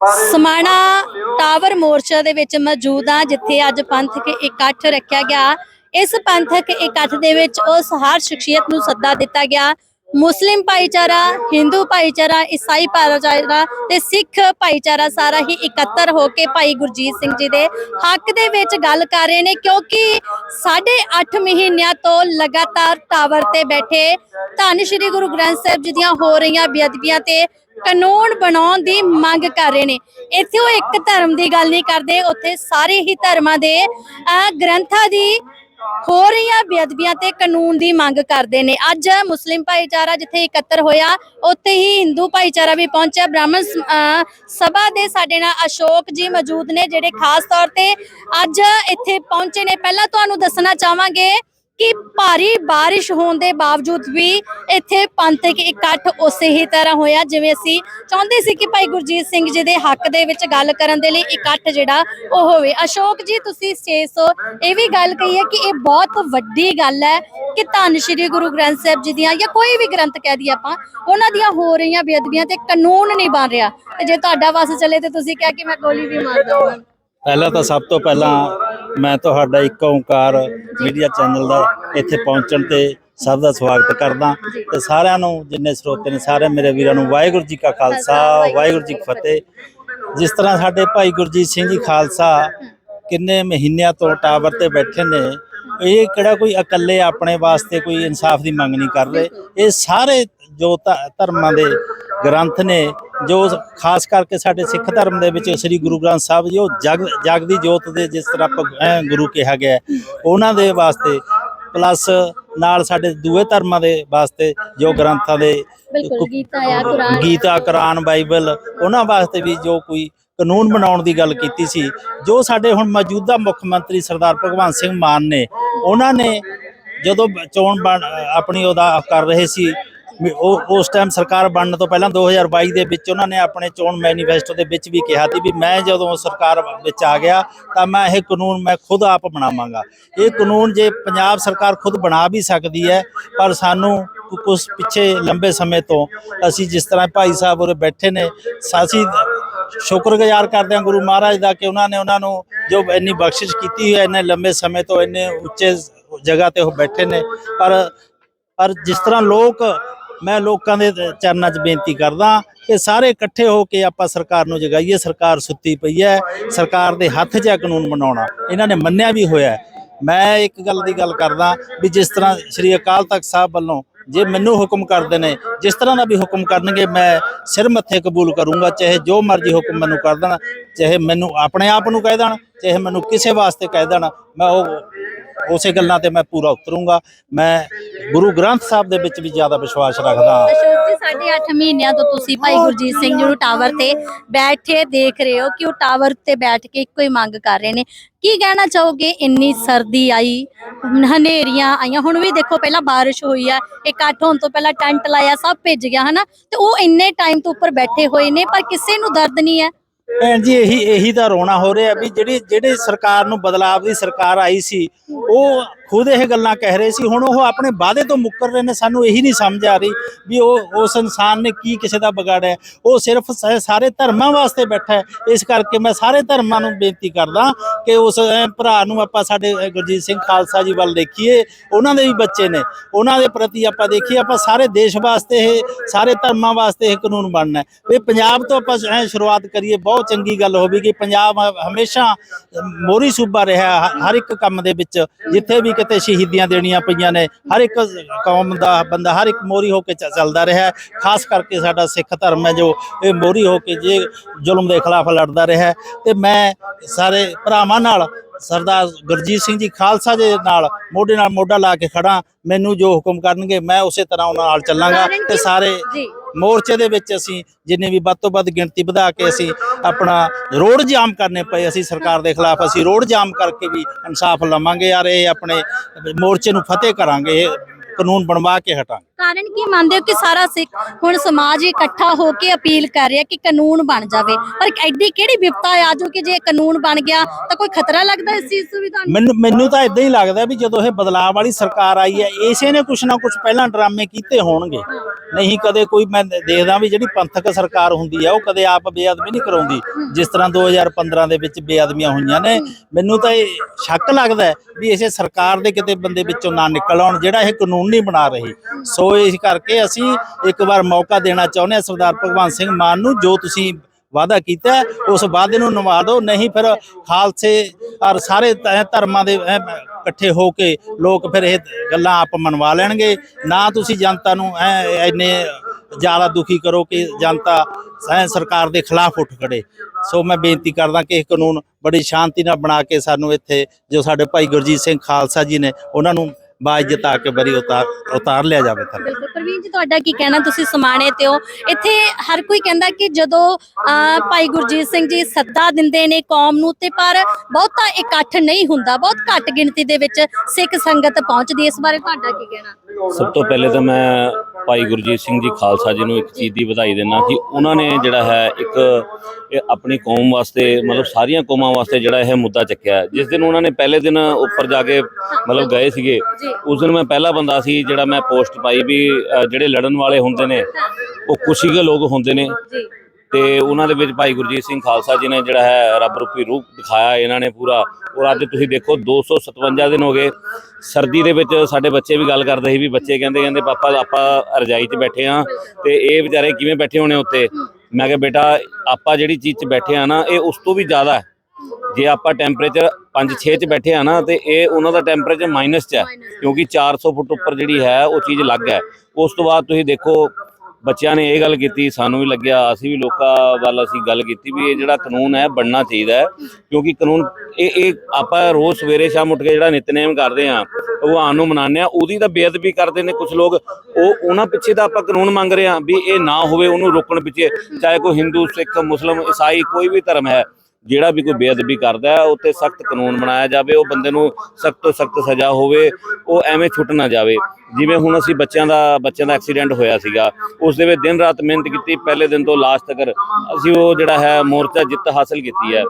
Samana tower ਮੋਰਚਾ ਦੇ ਵਿੱਚ ਮੌਜੂਦ ਆ ਜਿੱਥੇ ਅੱਜ ਪੰਥਕ ਇਕੱਠ ਰੱਖਿਆ ਗਿਆ। ਇਸ ਪੰਥਕ ਇਕੱਠ ਦੇ ਵਿੱਚ ਉਸ ਹਰ ਸ਼ਖਸੀਅਤ ਨੂੰ ਸੱਦਾ ਦਿੱਤਾ ਗਿਆ। ਮੁਸਲਿਮ ਭਾਈਚਾਰਾ ਹਿੰਦੂ ਭਾਈਚਾਰਾ ਈਸਾਈ ਭਾਈਚਾਰਾ ਤੇ ਸਿੱਖ ਭਾਈਚਾਰਾ ਸਾਰਾ ਹੀ ਇਕੱਤਰ ਹੋ ਕੇ ਭਾਈ ਗੁਰਜੀਤ ਸਿੰਘ ਜੀ ਦੇ ਹੱਕ ਦੇ ਵਿੱਚ ਗੱਲ ਕਰ ਰਹੇ ਨੇ ਕਿਉਂਕਿ ਸਾਢੇ 8 ਮਹੀਨਿਆਂ ਤੋਂ ਲਗਾਤਾਰ ਟਾਵਰ ਤੇ ਬੈਠੇ ਧੰਨ ਸ਼੍ਰੀ ਗੁਰੂ ਗ੍ਰੰਥ ਸਾਹਿਬ ਜੀ ਦੀਆਂ ਹੋ ਰਹੀਆਂ ਬੇਅਦਬੀਆਂ ਤੇ ਕਾਨੂੰਨ ਬਣਾਉਣ ਦੀ ਮੰਗ ਕਰ ਰਹੇ ਨੇ। ਇੱਥੇ ਉਹ ਇੱਕ ਧਰਮ ਦੀ ਗੱਲ ਨਹੀਂ ਕਰਦੇ, ਉੱਥੇ ਸਾਰੇ ਹੀ ਧਰਮਾਂ ਦੇ ਗ੍ਰੰਥਾਂ ਦੀ ਹੋ ਰਹੀਆਂ ਬੇਅਦਬੀਆਂ ਤੇ ਕਾਨੂੰਨ ਦੀ ਮੰਗ ਕਰਦੇ ਨੇ। ਅੱਜ ਮੁਸਲਿਮ ਭਾਈਚਾਰਾ ਜਿੱਥੇ ਇਕੱਤਰ ਹੋਇਆ, ਉੱਥੇ ਹੀ ਹਿੰਦੂ ਭਾਈਚਾਰਾ ਵੀ ਪਹੁੰਚਿਆ। ਬ੍ਰਾਹਮਣ ਸਭਾ ਦੇ ਸਾਡੇ ਨਾਲ ਅਸ਼ੋਕ ਜੀ ਮੌਜੂਦ ਨੇ, ਜਿਹੜੇ ਖਾਸ ਤੌਰ ਤੇ ਅੱਜ ਇੱਥੇ ਪਹੁੰਚੇ ਨੇ। ਪਹਿਲਾਂ ਤੁਹਾਨੂੰ ਦੱਸਣਾ ਚਾਹਾਂਗੇ ਕਿ ਭਾਰੀ ਬਾਰਿਸ਼ ਹੋਣ ਦੇ ਬਾਵਜੂਦ ਵੀ ਇੱਥੇ ਪੰਥਕ ਇਕੱਠ ਉਸੇ ਹੀ ਤਰ੍ਹਾਂ ਹੋਇਆ। ਜਿਵੇਂ ਅਸੀਂ ਚਾਹੁੰਦੇ ਸੀ ਕਿ ਭਾਈ ਗੁਰਜੀਤ ਸਿੰਘ ਜੀ ਦੇ ਹੱਕ ਦੇ ਵਿੱਚ ਗੱਲ ਕਰਨ ਦੇ ਲਈ ਇਕੱਠ ਜਿਹੜਾ ਉਹ ਹੋਵੇ। ਅਸ਼ੋਕ ਜੀ, ਤੁਸੀਂ ਸਟੇਜ ਤੋਂ ਇਹ ਵੀ ਗੱਲ ਕਹੀ ਹੈ ਕਿ ਇਹ ਬਹੁਤ ਵੱਡੀ ਗੱਲ ਹੈ ਕਿ ਧੰਨ ਸ਼੍ਰੀ ਗੁਰੂ ਗ੍ਰੰਥ ਸਾਹਿਬ ਜੀ ਦੀਆਂ ਜਾਂ ਕੋਈ ਵੀ ਗ੍ਰੰਥ ਕਹਿ ਦਈਏ ਆਪਾਂ, ਉਹਨਾਂ ਦੀਆਂ ਹੋ ਰਹੀਆਂ ਬੇਅਦਬੀਆਂ ਤੇ ਕਾਨੂੰਨ ਨਹੀਂ ਬਣ ਰਿਹਾ। ਤੇ ਜੇ ਤੁਹਾਡਾ ਵਸ ਚੱਲੇ ਤੇ ਤੁਸੀਂ ਕਹਿ ਕੇ ਮੈਂ ਗੋਲੀ ਵੀ ਮਾਰ ਦਊਂਗਾ ਪਹਿਲਾਂ ਤਾਂ ਸਭ ਤੋਂ ਪਹਿਲਾਂ ਮੈਂ ਤੁਹਾਡਾ ਇੱਕ ਓਂਕਾਰ ਮੀਡੀਆ ਚੈਨਲ ਦਾ ਇੱਥੇ ਪਹੁੰਚਣ ਤੇ ਸਭ ਦਾ ਸਵਾਗਤ ਕਰਦਾ ਤੇ ਸਾਰਿਆਂ ਨੂੰ, ਜਿੰਨੇ ਸਰੋਤੇ ਨੇ ਸਾਰੇ ਮੇਰੇ ਵੀਰਾਂ ਨੂੰ ਵਾਹਿਗੁਰੂ ਜੀ ਕਾ ਖਾਲਸਾ, ਵਾਹਿਗੁਰੂ ਜੀ ਕੀ ਫਤਿਹ। ਜਿਸ ਤਰ੍ਹਾਂ ਸਾਡੇ ਭਾਈ ਗੁਰਜੀਤ ਸਿੰਘ ਜੀ ਖਾਲਸਾ ਕਿੰਨੇ ਮਹੀਨਿਆਂ ਤੋਂ ਟਾਵਰ ਤੇ ਬੈਠੇ ਨੇ, ਇਹ ਕਿਹੜਾ ਕੋਈ ਇਕੱਲੇ ਆਪਣੇ ਵਾਸਤੇ ਕੋਈ ਇਨਸਾਫ ਦੀ ਮੰਗ ਨਹੀਂ ਕਰ ਰਹੇ। ਇਹ ਸਾਰੇ ਜੋ ਧਰਮਾਂ ਦੇ ਗ੍ਰੰਥ ਨੇ ਜੋ ਖਾਸ ਕਰਕੇ ਸਾਡੇ ਸਿੱਖ ਧਰਮ ਦੇ ਵਿੱਚ ਸ੍ਰੀ ਗੁਰੂ ਗ੍ਰੰਥ ਸਾਹਿਬ ਜੀ ਉਹ ਜਗ ਜਗ ਦੀ ਜੋਤ ਦੇ ਜਿਸ ਤਰ੍ਹਾਂ ਆਪਾਂ ਗੁਰੂ ਕਿਹਾ ਗਿਆ ਉਹਨਾਂ ਦੇ ਵਾਸਤੇ ਪਲੱਸ ਨਾਲ ਸਾਡੇ ਦੂਏ ਧਰਮਾਂ ਦੇ ਵਾਸਤੇ ਜੋ ਗ੍ਰੰਥਾਂ ਦੇ ਗੀਤਾ ਆ ਕੁਰਾਨ। ਗੀਤਾ ਕੁਰਾਨ ਬਾਈਬਲ ਉਹਨਾਂ ਵਾਸਤੇ ਵੀ ਜੋ ਕੋਈ ਕਾਨੂੰਨ ਬਣਾਉਣ ਦੀ ਗੱਲ ਕੀਤੀ ਸੀ ਜੋ ਸਾਡੇ ਹੁਣ ਮੌਜੂਦਾ ਮੁੱਖ ਮੰਤਰੀ ਸਰਦਾਰ ਭਗਵੰਤ ਸਿੰਘ ਮਾਨ ਨੇ ਉਹਨਾਂ ਨੇ ਜਦੋਂ ਚੋਣ ਆਪਣੀ ਉਹਦਾ ਕਰ ਰਹੇ ਸੀ ਉਹ ਉਸ ਟਾਈਮ ਸਰਕਾਰ ਬਣਨ ਤੋਂ ਪਹਿਲਾਂ 2022 ਦੇ ਵਿੱਚ ਉਹਨਾਂ ਨੇ ਆਪਣੇ ਚੋਣ ਮੈਨੀਫੈਸਟੋ ਦੇ ਵਿੱਚ ਵੀ ਕਿਹਾ ਸੀ ਵੀ ਮੈਂ ਜਦੋਂ ਸਰਕਾਰ ਵਿੱਚ ਆ ਗਿਆ ਤਾਂ ਮੈਂ ਇਹ ਕਾਨੂੰਨ ਮੈਂ ਖੁਦ ਆਪ ਬਣਾਵਾਂਗਾ। ਇਹ ਕਾਨੂੰਨ ਜੇ ਪੰਜਾਬ ਸਰਕਾਰ ਖੁਦ ਬਣਾ ਵੀ ਸਕਦੀ ਹੈ, ਪਰ ਸਾਨੂੰ ਕੁਝ ਪਿੱਛੇ ਲੰਬੇ ਸਮੇਂ ਤੋਂ ਅਸੀਂ ਜਿਸ ਤਰ੍ਹਾਂ ਭਾਈ ਸਾਹਿਬ ਉਰੇ ਬੈਠੇ ਨੇ, ਅਸੀਂ ਸ਼ੁਕਰਗੁਜ਼ਾਰ ਕਰਦੇ ਹਾਂ ਗੁਰੂ ਮਹਾਰਾਜ ਦਾ ਕਿ ਉਹਨਾਂ ਨੇ ਉਹਨਾਂ ਨੂੰ ਜੋ ਇੰਨੀ ਬਖਸ਼ਿਸ਼ ਕੀਤੀ ਹੈ, ਇੰਨੇ ਲੰਬੇ ਸਮੇਂ ਤੋਂ ਇੰਨੇ ਉੱਚੇ ਜਗ੍ਹਾ ਤੇ ਉਹ ਬੈਠੇ ਨੇ। ਪਰ ਪਰ ਜਿਸ ਤਰ੍ਹਾਂ ਲੋਕ ਮੈਂ ਲੋਕਾਂ ਦੇ ਚਰਨਾਂ 'ਚ ਬੇਨਤੀ ਕਰਦਾ ਕਿ ਸਾਰੇ ਇਕੱਠੇ ਹੋ ਕੇ ਆਪਾਂ ਸਰਕਾਰ ਨੂੰ ਜਗਾਈਏ, ਸਰਕਾਰ ਸੁੱਤੀ ਪਈ ਹੈ, ਸਰਕਾਰ ਦੇ ਹੱਥ 'ਚ ਹੈ ਕਾਨੂੰਨ ਬਣਾਉਣਾ, ਇਹਨਾਂ ਨੇ ਮੰਨਿਆ ਵੀ ਹੋਇਆ ਮੈਂ ਇੱਕ ਗੱਲ ਦੀ ਗੱਲ ਕਰਦਾ ਵੀ ਜਿਸ ਤਰ੍ਹਾਂ ਸ੍ਰੀ ਅਕਾਲ ਤਖਤ ਸਾਹਿਬ ਵੱਲੋਂ ਜੇ ਮੈਨੂੰ ਹੁਕਮ ਕਰਦੇ ਨੇ, ਜਿਸ ਤਰ੍ਹਾਂ ਦਾ ਵੀ ਹੁਕਮ ਕਰਨਗੇ, ਮੈਂ ਸਿਰ ਮੱਥੇ ਕਬੂਲ ਕਰੂੰਗਾ, ਚਾਹੇ ਜੋ ਮਰਜ਼ੀ ਹੁਕਮ ਮੈਨੂੰ ਕਰ ਦੇਣ, ਚਾਹੇ ਮੈਨੂੰ ਆਪਣੇ ਆਪ ਨੂੰ ਕਹਿ ਦੇਣ, ਚਾਹੇ ਮੈਨੂੰ ਕਿਸੇ ਵਾਸਤੇ ਕਹਿ ਦੇਣ, ਮੈਂ ਉਹ ਉਸੇ ਗੱਲਾਂ ਤੇ ਮੈਂ ਪੂਰਾ ਉਤਰੂੰਗਾ। ਮੈਂ ਗੁਰੂ ਗ੍ਰੰਥ ਸਾਹਿਬ ਦੇ ਵਿੱਚ ਵੀ ਜ਼ਿਆਦਾ ਵਿਸ਼ਵਾਸ ਰੱਖਦਾ ਹਾਂ। ਅਸ਼ੋਕ ਜੀ ਸਾਢੇ 8 ਮਹੀਨਿਆਂ ਤੋਂ ਤੁਸੀਂ ਭਾਈ ਗੁਰਜੀਤ ਸਿੰਘ ਜੀ ਨੂੰ ਟਾਵਰ ਤੇ ਬੈਠੇ ਦੇਖ ਰਹੇ ਹੋ ਕਿ ਉਹ ਟਾਵਰ ਤੇ ਬੈਠ ਕੇ ਇੱਕੋ ਹੀ ਮੰਗ ਕਰ ਰਹੇ ਨੇ। ਕੀ ਕਹਿਣਾ ਚਾਹੋਗੇ? ਇੰਨੀ ਸਰਦੀ ਆਈ ਹਨੇਰੀਆਂ ਆਈਆਂ। ਹੁਣ ਵੀ ਦੇਖੋ ਪਹਿਲਾਂ ਬਾਰਿਸ਼ ਹੋਈ ਆ ਇਕੱਠ ਹੋਣ ਤੋਂ ਪਹਿਲਾਂ ਟੈਂਟ ਲਾਇਆ ਸਭ ਭਿੱਜ ਗਿਆ ਹਨਾ? ਤੇ ਉਹ ਇੰਨੇ ਟਾਈਮ ਤੋਂ ਉੱਪਰ ਬੈਠੇ ਹੋਏ ਨੇ ਪਰ ਕਿਸੇ ਨੂੰ ਦਰਦ ਨਹੀਂ ਹੈ। ਭੈਣ ਜੀ, ਇਹੀ ਇਹੀ ਤਾਂ ਰੋਣਾ ਹੋ ਰਿਹਾ ਵੀ ਜਿਹੜੀ ਜਿਹੜੇ ਸਰਕਾਰ ਨੂੰ ਬਦਲਾਵ ਦੀ ਸਰਕਾਰ ਆਈ ਸੀ, ਉਹ ਖੁਦ ਇਹ ਗੱਲਾਂ ਕਹਿ ਰਹੇ ਸੀ। ਹੁਣ ਉਹ ਆਪਣੇ ਵਾਅਦੇ ਤੋਂ ਮੁੱਕਰ ਰਹੇ ਨੇ, ਸਾਨੂੰ ਇਹੀ ਨਹੀਂ ਸਮਝ ਆ ਰਹੀ ਵੀ ਉਹ, ਉਸ ਇਨਸਾਨ ਨੇ ਕੀ ਕਿਸੇ ਦਾ ਵਿਗਾੜਿਆ ਉਹ ਸਿਰਫ ਸਾਰੇ ਧਰਮਾਂ ਵਾਸਤੇ ਬੈਠਾ ਹੈ। ਇਸ ਕਰਕੇ ਮੈਂ ਸਾਰੇ ਧਰਮਾਂ ਨੂੰ ਬੇਨਤੀ ਕਰਦਾ ਕਿ ਉਸ ਭਰਾ ਨੂੰ ਆਪਾਂ ਸਾਡੇ ਗੁਰਜੀਤ ਸਿੰਘ ਖਾਲਸਾ ਜੀ ਵੱਲ ਦੇਖੀਏ। ਉਹਨਾਂ ਦੇ ਵੀ ਬੱਚੇ ਨੇ। ਉਹਨਾਂ ਦੇ ਪ੍ਰਤੀ ਆਪਾਂ ਦੇਖੀਏ, ਆਪਾਂ ਸਾਰੇ ਦੇਸ਼ ਵਾਸਤੇ ਇਹ, ਸਾਰੇ ਧਰਮਾਂ ਵਾਸਤੇ ਇਹ ਕਾਨੂੰਨ ਬਣਨਾ ਹੈ। ਵੀ ਪੰਜਾਬ ਤੋਂ ਆਪਾਂ ਸ਼ੁਰੂਆਤ ਕਰੀਏ, ਬਹੁਤ ਚੰਗੀ ਗੱਲ ਹੋਵੇਗੀ ਕਿ ਪੰਜਾਬ ਹਮੇਸ਼ਾ ਮੋਰੀ ਸੂਬਾ ਰਿਹਾ ਹਰ ਇੱਕ ਕੰਮ ਦੇ ਵਿੱਚ, ਜਿੱਥੇ ਵੀ ਕਿਤੇ ਸ਼ਹੀਦੀਆਂ ਦੇਣੀਆਂ ਪਈਆਂ ਨੇ। ਹਰ ਇੱਕ ਕੌਮ ਦਾ ਬੰਦਾ, ਹਰ ਇੱਕ ਮੋਰੀ ਹੋ ਕੇ ਚ- ਚੱਲਦਾ ਰਿਹਾ ਖਾਸ ਕਰਕੇ ਸਾਡਾ ਸਿੱਖ ਧਰਮ ਹੈ ਜੋ ਇਹ ਮੋਰੀ ਹੋ ਕੇ ਜੇ ਜ਼ੁਲਮ ਦੇ ਖਿਲਾਫ ਲੜਦਾ ਰਿਹਾ ਤੇ ਮੈਂ ਸਾਰੇ ਭਰਾਵਾਂ ਨਾਲ ਸਰਦਾਰ ਗੁਰਜੀਤ ਸਿੰਘ ਜੀ ਖਾਲਸਾ ਦੇ ਨਾਲ ਮੋਢੇ ਨਾਲ ਮੋਢਾ ਲਾ ਕੇ ਖੜਾ ਮੈਨੂੰ ਜੋ ਹੁਕਮ ਕਰਨਗੇ ਮੈਂ ਉਸੇ ਤਰ੍ਹਾਂ ਉਹਨਾਂ ਨਾਲ ਚੱਲਾਂਗਾ ਤੇ ਸਾਰੇ ਮੋਰਚੇ ਦੇ ਵਿੱਚ ਅਸੀਂ ਜਿੰਨੇ ਵੀ ਵੱਧ ਤੋਂ ਵੱਧ ਗਿਣਤੀ ਵਧਾ ਕੇ ਅਸੀਂ ਆਪਣਾ ਰੋਡ ਜਾਮ ਕਰਨੇ ਪਏ। ਅਸੀਂ ਸਰਕਾਰ ਦੇ ਖਿਲਾਫ ਅਸੀਂ ਰੋਡ ਜਾਮ ਕਰਕੇ ਵੀ ਇਨਸਾਫ ਲਵਾਂਗੇ ਯਾਰ ਇਹ ਆਪਣੇ ਮੋਰਚੇ ਨੂੰ ਫਤਿਹ ਕਰਾਂਗੇ ਇਹ ਕਾਨੂੰਨ ਬਣਵਾ ਕੇ ਹਟਾਂਗੇ। ਕਾਰਨ ਕੀ ਮੰਨਦੇ ਹੋ ਕਿ ਸਾਰਾ ਸਿੱਖ ਹੁਣ ਸਮਾਜ ਇਕੱਠਾ ਹੋ ਕੇ ਅਪੀਲ ਕਰ ਰਿਹਾ ਕਿ ਕਾਨੂੰਨ ਬਣ ਜਾਵੇ? ਪਰ ਐਡੀ ਕਿਹੜੀ ਵਿਪਤਾ ਆ ਜੋ ਕਿ ਜੇ ਕਾਨੂੰਨ ਬਣ ਗਿਆ ਤਾਂ ਕੋਈ ਖਤਰਾ ਲੱਗਦਾ ਇਸ ਚੀਜ਼ ਤੋਂ ਵੀ ਤੁਹਾਨੂੰ? ਮੈਨੂੰ ਮੈਨੂੰ ਤਾਂ ਇਦਾਂ ਹੀ ਲੱਗਦਾ ਵੀ ਜਦੋਂ ਇਹ ਬਦਲਾਅ ਵਾਲੀ ਸਰਕਾਰ ਆਈ ਹੈ, ਇਸੇ ਨੇ ਕੁਛ ਨਾ ਕੁਛ ਪਹਿਲਾਂ ਡਰਾਮੇ ਕੀਤੇ ਹੋਣਗੇ। ਨਹੀਂ ਕਦੇ ਕੋਈ ਮੈਂ ਦੇਖਦਾ ਵੀ ਜਿਹੜੀ ਪੰਥਕ ਸਰਕਾਰ ਹੁੰਦੀ ਆ ਉਹ ਕਦੇ ਆਪ ਬੇਅਦਬੀ ਨਹੀਂ ਕਰਾਉਂਦੀ। ਜਿਸ ਤਰ੍ਹਾਂ 2015 ਦੇ ਵਿੱਚ ਬੇਅਦਬੀਆਂ ਹੋਈਆਂ ਨੇ, ਮੈਨੂੰ ਤਾਂ ਇਹ ਸ਼ੱਕ ਲੱਗਦਾ ਵੀ ਇਸੇ ਸਰਕਾਰ ਦੇ ਕਿਤੇ ਬੰਦੇ ਵਿੱਚੋਂ ਨਾ ਨਿਕਲ ਆਉਣ, ਜਿਹੜਾ ਇਹ ਕਾਨੂੰਨ ਨਹੀਂ ਬਣਾ ਰਹੀ। ਸੋ ਇਸ ਕਰਕੇ ਅਸੀਂ ਇੱਕ ਵਾਰ ਮੌਕਾ ਦੇਣਾ ਚਾਹੁੰਦੇ ਹਾਂ ਸਰਦਾਰ ਭਗਵੰਤ ਸਿੰਘ ਮਾਨ ਨੂੰ, ਜੋ ਤੁਸੀਂ ਵਾਅਦਾ ਕੀਤਾ ਉਸ ਵਾਅਦੇ ਨੂੰ ਨਿਭਾ ਦਿਓ, ਨਹੀਂ ਫਿਰ ਖਾਲਸੇ ਔਰ ਸਾਰੇ ਧਰਮਾਂ ਦੇ ਇਕੱਠੇ ਹੋ ਕੇ ਲੋਕ ਫਿਰ ਇਹ ਗੱਲਾਂ ਆਪ ਮਨਵਾ ਲੈਣਗੇ। ਨਾ ਤੁਸੀਂ ਜਨਤਾ ਨੂੰ ਐ ਇੰਨੇ ਜ਼ਿਆਦਾ ਦੁਖੀ ਕਰੋ ਕਿ ਜਨਤਾ ਸਰਕਾਰ ਦੇ ਖਿਲਾਫ ਉੱਠ ਖੜੇ। ਸੋ ਮੈਂ ਬੇਨਤੀ ਕਰਦਾ ਕਿ ਇਹ ਕਾਨੂੰਨ ਬੜੀ ਸ਼ਾਂਤੀ ਨਾਲ ਬਣਾ ਕੇ ਸਾਨੂੰ ਇੱਥੇ ਜੋ ਸਾਡੇ ਭਾਈ ਗੁਰਜੀਤ ਸਿੰਘ ਖਾਲਸਾ ਜੀ ਨੇ, ਉਹਨਾਂ ਨੂੰ ਬਾਜ ਜਿਤਾ ਕੇ ਬਰੀ ਉਤਾਰ ਉਤਾਰ ਲਿਆ ਜਾਵੇ ਥੱਲੇ। ਬਿਲਕੁਲ। ਪ੍ਰਵੀਨ ਜੀ ਤੁਹਾਡਾ ਕੀ ਕਹਿਣਾ? ਤੁਸੀਂ ਸਮਾਣੇ ਤੇ ਹੋ। ਇੱਥੇ ਹਰ ਕੋਈ ਕਹਿੰਦਾ ਕਿ ਜਦੋਂ ਅਹ, ਭਾਈ ਗੁਰਜੀਤ ਸਿੰਘ ਜੀ ਸੱਦਾ ਦਿੰਦੇ ਨੇ ਕੌਮ ਨੂੰ ਤੇ ਪਰ ਬਹੁਤਾ ਇਕੱਠ ਨਹੀਂ ਹੁੰਦਾ। ਬਹੁਤ ਘੱਟ ਗਿਣਤੀ ਦੇ ਵਿੱਚ ਸਿੱਖ ਸੰਗਤ ਪਹੁੰਚਦੀ ਹੈ। ਇਸ ਬਾਰੇ ਤੁਹਾਡਾ ਕੀ ਕਹਿਣਾ? ਸਭ ਤੋਂ ਪਹਿਲੇ ਤਾਂ ਮੈਂ ਭਾਈ ਗੁਰਜੀਤ ਸਿੰਘ ਜੀ ਖਾਲਸਾ ਜੀ ਨੂੰ ਇੱਕ ਚੀਜ਼ ਦੀ ਵਧਾਈ ਦਿੰਦਾ ਕਿ ਉਹਨਾਂ ਨੇ ਜਿਹੜਾ ਹੈ ਇੱਕ, ਇਹ ਆਪਣੀ ਕੌਮ ਵਾਸਤੇ, ਮਤਲਬ ਸਾਰੀਆਂ ਕੌਮਾਂ ਵਾਸਤੇ ਜਿਹੜਾ ਇਹ ਮੁੱਦਾ ਚੱਕਿਆ ਜਿਸ ਦਿਨ ਉਹਨਾਂ ਨੇ ਪਹਿਲੇ ਦਿਨ ਉੱਪਰ ਜਾ ਕੇ ਮਤਲਬ ਗਏ ਸੀਗੇ, ਉਸ ਦਿਨ ਮੈਂ ਪਹਿਲਾ ਬੰਦਾ ਸੀ ਜਿਹੜਾ ਮੈਂ ਪੋਸਟ ਪਾਈ ਵੀ ਜਿਹੜੇ ਲੜਨ ਵਾਲੇ ਹੁੰਦੇ ਨੇ, ਉਹ ਕੁਛ ਹੀ ਲੋਕ ਹੁੰਦੇ ਨੇ। ਤੇ ਉਹਨਾਂ ਦੇ ਵਿੱਚ ਭਾਈ ਗੁਰਜੀਤ ਸਿੰਘ ਖਾਲਸਾ ਜੀ ਨੇ ਜਿਹੜਾ ਹੈ ਰੱਬ ਰੂਪੀ ਰੂਪ ਦਿਖਾਇਆ ਇਹਨਾਂ ਨੇ ਪੂਰਾ। ਔਰ ਅੱਜ ਤੁਸੀਂ ਦੇਖੋ 257 ਦਿਨ ਹੋ ਗਏ। ਸਰਦੀ ਦੇ ਵਿੱਚ ਸਾਡੇ ਬੱਚੇ ਵੀ ਗੱਲ ਕਰਦੇ ਸੀ ਵੀ ਬੱਚੇ ਕਹਿੰਦੇ ਕਹਿੰਦੇ, ਪਾਪਾ, ਆਪਾਂ ਰਜਾਈ 'ਚ ਬੈਠੇ ਆ ਤੇ ਇਹ ਵਿਚਾਰੇ ਕਿਵੇਂ ਬੈਠੇ ਹੋਣੇ ਉੱਤੇ ਮੈਂ ਕਿਹਾ, ਬੇਟਾ, ਆਪਾਂ ਜਿਹੜੀ ਚੀਜ਼ 'ਚ ਬੈਠੇ ਆ ਨਾ, ਇਹ ਉਸ ਤੋਂ ਵੀ ਜ਼ਿਆਦਾ ਹੈ। ਜੇ ਆਪਾਂ ਟੈਂਪਰੇਚਰ 5-6 'ਚ ਬੈਠੇ ਆ ਨਾ, ਤੇ ਇਹ ਉਹਨਾਂ ਦਾ ਟੈਂਪਰੇਚਰ ਮਾਈਨਸ 'ਚ ਹੈ। ਕਿਉਂਕਿ 400 ਫੁੱਟ ਉੱਪਰ ਜਿਹੜੀ ਹੈ, ਉਹ ਚੀਜ਼ ਅਲੱਗ ਹੈ। ਉਸ ਤੋਂ ਬਾਅਦ ਤੁਸੀਂ ਦੇਖੋ ਬੱਚਿਆਂ ਨੇ ਇਹ ਗੱਲ ਕੀਤੀ, ਸਾਨੂੰ ਵੀ ਲੱਗਿਆ, ਅਸੀਂ ਵੀ ਲੋਕਾਂ ਵੱਲ ਅਸੀਂ ਗੱਲ ਕੀਤੀ ਵੀ ਇਹ ਜਿਹੜਾ ਕਾਨੂੰਨ ਹੈ, ਬਣਨਾ ਚਾਹੀਦਾ ਹੈ, ਕਿਉਂਕਿ ਕਾਨੂੰਨ, ਇਹ ਇਹ ਆਪਾਂ ਰੋਜ਼ ਸਵੇਰੇ ਸ਼ਾਮ ਉੱਠ ਕੇ ਜਿਹੜਾ ਨਿਤਨੇਮ ਕਰਦੇ ਆ ਭਗਵਾਨ ਨੂੰ ਮਨਾਉਂਦੇ ਆ ਉਹਦੀ ਤਾਂ ਬੇਅਦਬੀ ਕਰਦੇ ਨੇ ਕੁਝ ਲੋਕ, ਉਹ, ਉਹਨਾਂ ਪਿੱਛੇ ਤਾਂ ਆਪਾਂ ਕਾਨੂੰਨ ਮੰਗ ਰਹੇ ਆ ਵੀ ਇਹ ਨਾ ਹੋਵੇ, ਉਹਨੂੰ ਰੋਕਣ ਪਿੱਛੇ, ਚਾਹੇ ਕੋਈ ਹਿੰਦੂ, ਸਿੱਖ, ਮੁਸਲਮ, ਈਸਾਈ, ਕੋਈ ਵੀ ਧਰਮ ਹੈ, ਜਿਹੜਾ ਵੀ ਕੋਈ ਬੇਅਦਬੀ ਕਰਦਾ ਹੈ ਉੱਤੇ ਸਖਤ ਕਾਨੂੰਨ ਬਣਾਇਆ ਜਾਵੇ, ਉਹ ਬੰਦੇ ਨੂੰ ਸਖਤ ਤੋਂ ਸਖਤ ਸਜ਼ਾ ਹੋਵੇ, ਉਹ ਐਵੇਂ ਛੁੱਟ ਨਾ ਜਾਵੇ। ਜਿਵੇਂ ਹੁਣ ਅਸੀਂ ਬੱਚਿਆਂ ਦਾ ਬੱਚਿਆਂ ਦਾ ਐਕਸੀਡੈਂਟ ਹੋਇਆ ਸੀਗਾ, ਉਸ ਦੇ ਵਿੱਚ ਦਿਨ ਰਾਤ ਮਿਹਨਤ ਕੀਤੀ, ਪਹਿਲੇ ਦਿਨ ਤੋਂ ਲਾਸਟ ਤੱਕ ਅਸੀਂ ਉਹ ਜਿਹੜਾ ਹੈ ਮੋਰਚਾ ਜਿੱਤ ਹਾਸਲ ਕੀਤੀ ਹੈ।